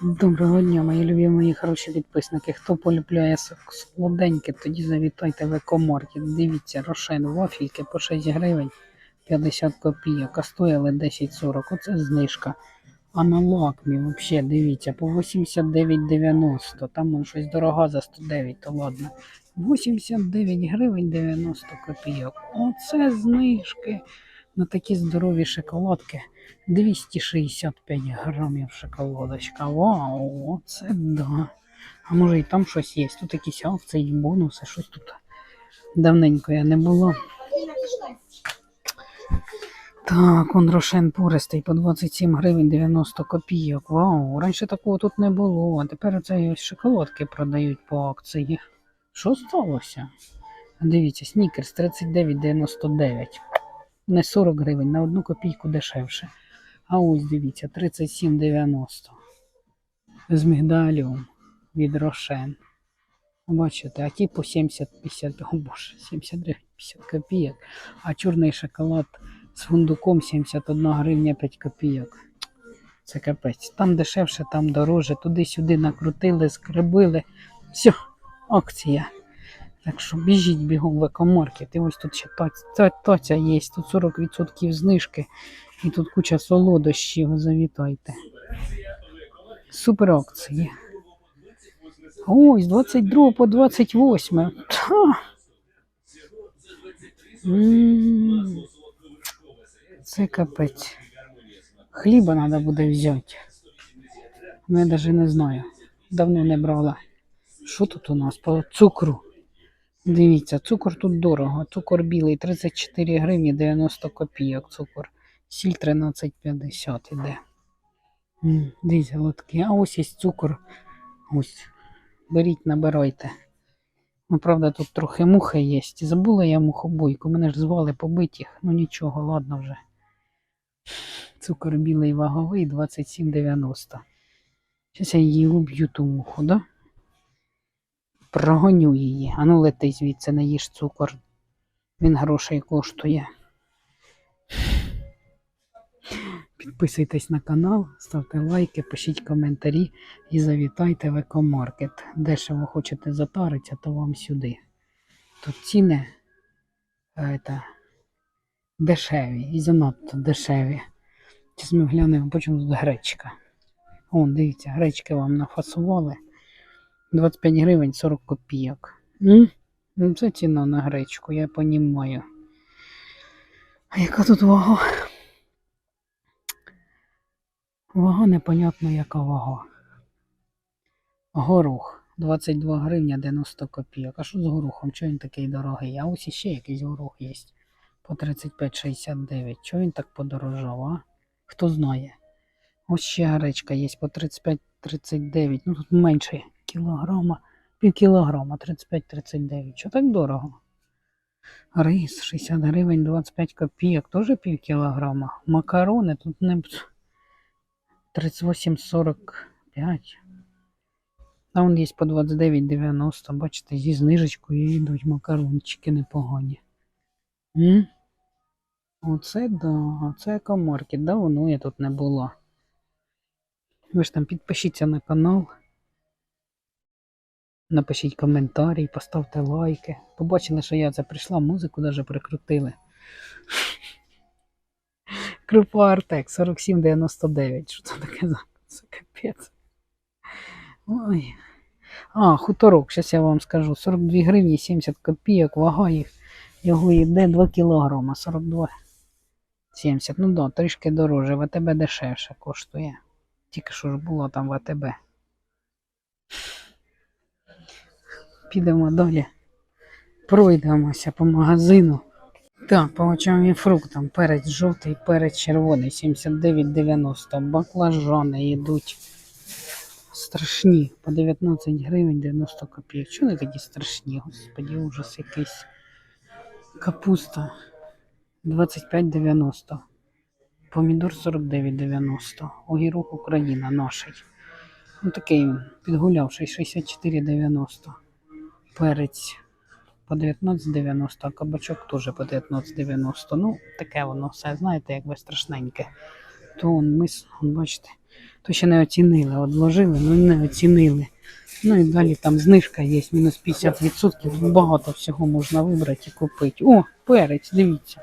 Доброго дня, мої любі мої хороші підписники. Хто полюбляє солоденьке, тоді завітайте в екомаркет. Дивіться, рошен вафельки по 6 гривень 50 копійок, а стояли 10,40. Оце знижка. А на лакмі взагалі, дивіться, по 89,90. Там вон щось дорога за 109, то ладно. 89 гривень 90 копійок. Оце знижки на такі здорові шоколадки. 265 грамів шоколадочка. Вау, це да. А може і там щось є. Тут якісь акції, бонуси, щось тут давненько я не було. Так, он рошен пористий по 27 гривень 90 копійок. Вау, раніше такого тут не було. А тепер оце ось шоколадки продають по акції. Що сталося? Дивіться, снікерс 39,99. Не 40 гривень, на одну копійку дешевше. А ось дивіться, 37,90. З мігдаліум від Рошен. Бачите, а ті по 70-50, о боже, 70 гривень 50 копійок. А чорний шоколад з фундуком 71 гривня 5 копійок. Це капець. Там дешевше, там дороже. Туди-сюди накрутили, скребили. Все, акція. Так що біжіть бігом в екомаркет. І ось тут ще тоця є, тут 40% знижки. І тут куча солодощів, завітайте. Супер акції. Ой, з 22 по 28. Та. Це капець. Хліба треба буде взяти. Я навіть не знаю. Давно не брала. Що тут у нас по цукру? Дивіться, цукор тут дорого. Цукор білий 34 гривні 90 копійок цукор. Сіль 13,50 іде. Дивіться, лотки. А ось є цукор. Ось. Беріть, набирайте. Ну, правда, тут трохи мухи є. Забула я мухобойку. Мене ж звали побитих. Ну нічого, ладно вже. Цукор білий ваговий 27,90. Зараз я її уб'ю ту муху, да? Прогоню її. А ну лети звідси, не їж цукор. Він грошей коштує. Підписуйтесь на канал, ставте лайки, пишіть коментарі і завітайте в екомаркет. Дешево хочете затаритися, то вам сюди. Тут ціни е, та, дешеві і занадто дешеві. Зараз ми глянемо, почому тут гречка. О, дивіться, гречки вам нафасували. 25 гривень 40 копійок. Ну, це ціна на гречку, я понімаю. А яка тут вага? Вага непонятно, яка вага. Горох 22 гривня 90 копійок. А що з горохом? Чого він такий дорогий? А ось іще якийсь горох є. По 35,69. Чого він так подорожав, а? Хто знає? Ось ще гречка є по 35-39. Ну тут менше кілограма. Пів кілограма 35-39. Чого так дорого? Рис 60 гривень 25 копійок. Теж пів кілограма. Макарони тут не 38,45. А вон є по 29,90. Бачите, зі знижечкою йдуть макарончики непогані. М? Оце да, оце екомаркет. Давно я тут не була. Ви ж там підпишіться на канал. Напишіть коментарі, поставте лайки. Побачили, що я це прийшла, музику навіть прикрутили. Крупа Артек 47,99. Що це таке за це капець? Ой. А, хуторок, зараз я вам скажу. 42 гривні 70 копійок, вага їх. Його йде 2 кілограма, 42. 70. Ну да, трішки дороже. В АТБ дешевше коштує. Тільки що ж було там в Підемо далі. Пройдемося по магазину. Так, по овочам і фруктам. Перець жовтий, перець червоний, 79,90. Баклажани йдуть страшні. По 19 гривень 90 копійок. Чого вони такі страшні? Господі, ужас якийсь. Капуста 25,90. Помідор 49,90. Огірок Україна наший. Ну такий підгулявший 64,90. Перець по 19,90, а кабачок теж по 19,90. Ну, таке воно все, знаєте, якби страшненьке. То он мис, он, бачите, То ще не оцінили, одложили, ну не оцінили. Ну і далі там знижка є, мінус 50%. Тут багато всього можна вибрати і купити. О, перець, дивіться.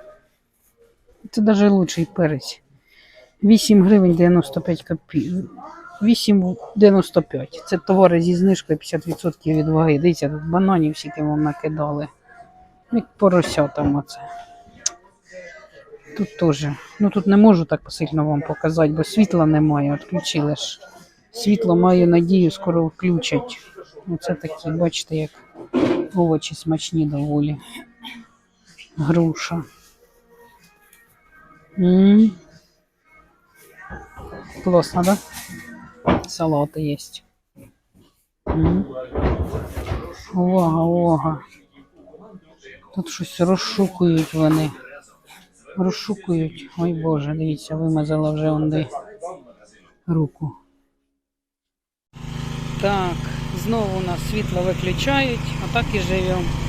Це навіть лучший перець. 8 гривень 95 копійок. 8,95. Це товари зі знижкою 50% від ваги. Дивіться, тут бананів скільки вам накидали. Як порося там оце. Тут теж. Ну тут не можу так сильно вам показати, бо світла немає, відключили ж. Світло маю надію, скоро включать. Оце такі, бачите, як овочі смачні доволі. Груша. м Класно, да? Салати є. Увага, увага. Тут щось розшукують вони. Розшукують. Ой Боже, дивіться, вимазала вже онди руку. Так, знову у нас світло виключають, а так і живемо.